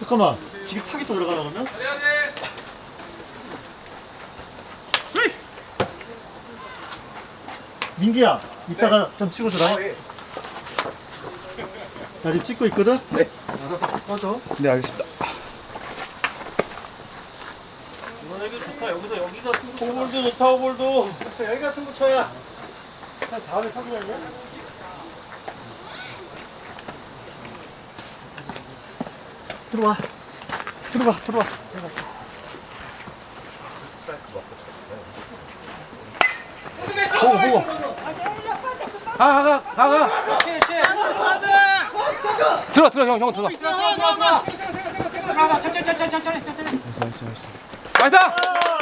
잠깐만 지금 타겟 더 들어가나 그러면? 민기야 이따가 좀 찍어주라 나 지금 찍고 있거든? 네 꺼줘 네 알겠습니다. 이번 여기 좋다. 여기서 여기가 오볼도 좋다. 오볼도. 됐어 여기가 승부처야 자, 다음에 사귀냐냐? 들어와 들어와 들어와 보고 보고. 가가 가 가. 들어 들어 형 형 들어. 천천히 천천히 천천히 천천히. 나이스. 화이팅!